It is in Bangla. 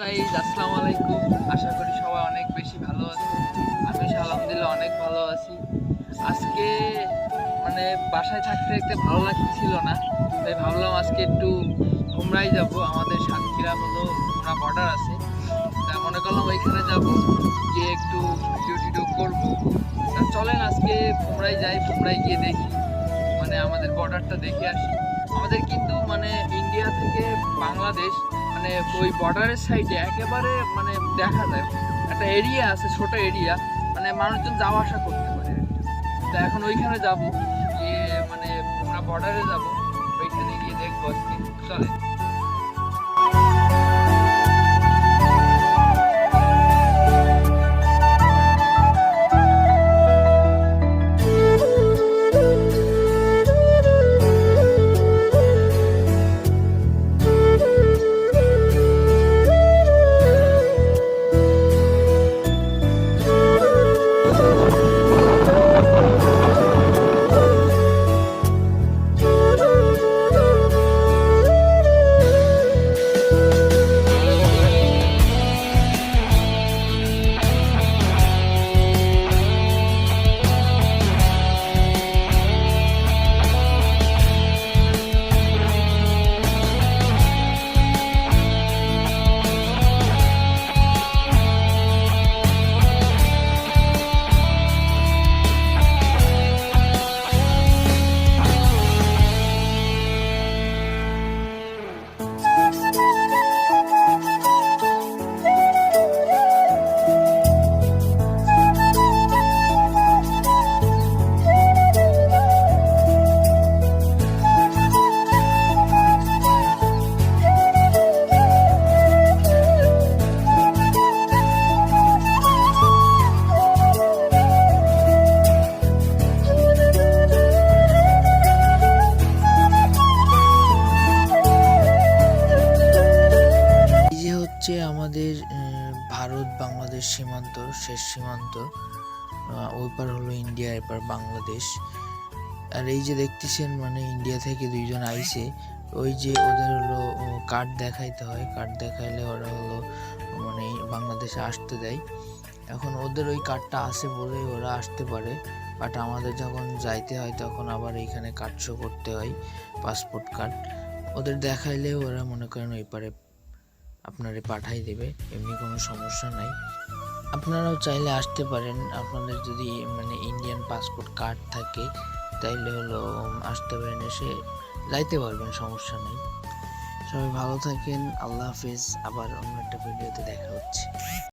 গাইজ আসসালামু আলাইকুম। আশা করি সবাই অনেক বেশি ভালো আছে আমি আলহামদুলিল্লাহ অনেক ভালো আছি। আজকে মানে বাসায় থাকতে থাকতে ভালো লাগছিল না। তাই ভাবলাম আজকে একটু ঘুমরাই যাব। আমাদের সাতক্ষীরা হলো ঘুমরা বর্ডার আছে। তাই মনে করলাম ওইখানে যাব। গিয়ে একটু ভিডিও টিডিও করব। তা চলেন আজকে ঘুমরাই যাই, ঘুমরাই গিয়ে দেখি। মানে আমাদের বর্ডারটা দেখে আসি। আমাদের কিন্তু মানে ইন্ডিয়া থেকে বাংলাদেশ মানে ওই বর্ডারের সাইডে একেবারে মানে দেখা যায়। একটা এরিয়া আছে, ছোট এরিয়া মানে মানুষজন যাওয়া আসা করতে পারে। তো এখন ওইখানে যাব, গিয়ে মানে আমরা বর্ডারে যাব, ওইখানে গিয়ে দেখব আজকে। চলে। বাংলাদেশ সীমান্ত, শেষ সীমান্ত ওই পার হলো ইন্ডিয়া এপার বাংলাদেশ। আর এই যে দেখতেছেন মানে ইন্ডিয়া থেকে দুইজন আইছে। ওই যে ওদের হলো কার্ড দেখাইতে হয়। কার্ড দেখাইলে ওরা হলো মানে বাংলাদেশে আসতে দেয়। এখন ওদের ওই কার্ডটা আছে বলেই ওরা আসতে পারে। বাট আমাদের যখন যাইতে হয়, তখন আবার এইখানে কার্ড শো করতে হয় পাসপোর্ট কার্ড ওদের দেখাইলে ওরা মনে করেন ওই পারে আপনারে পাঠাই দেবে, এমনি কোনো সমস্যা নাই। আপনারাও চাইলে আসতে পারেন, আপনাদের যদি মানে ইন্ডিয়ান পাসপোর্ট কার্ড থাকে, তাইলে হলো, আসতে পারেন এসে, যাইতে পারবেন, সমস্যা নেই। সবাই ভালো থাকেন, আল্লাহ হাফিজ, আবার অন্য একটা ভিডিওতে দেখা হচ্ছে।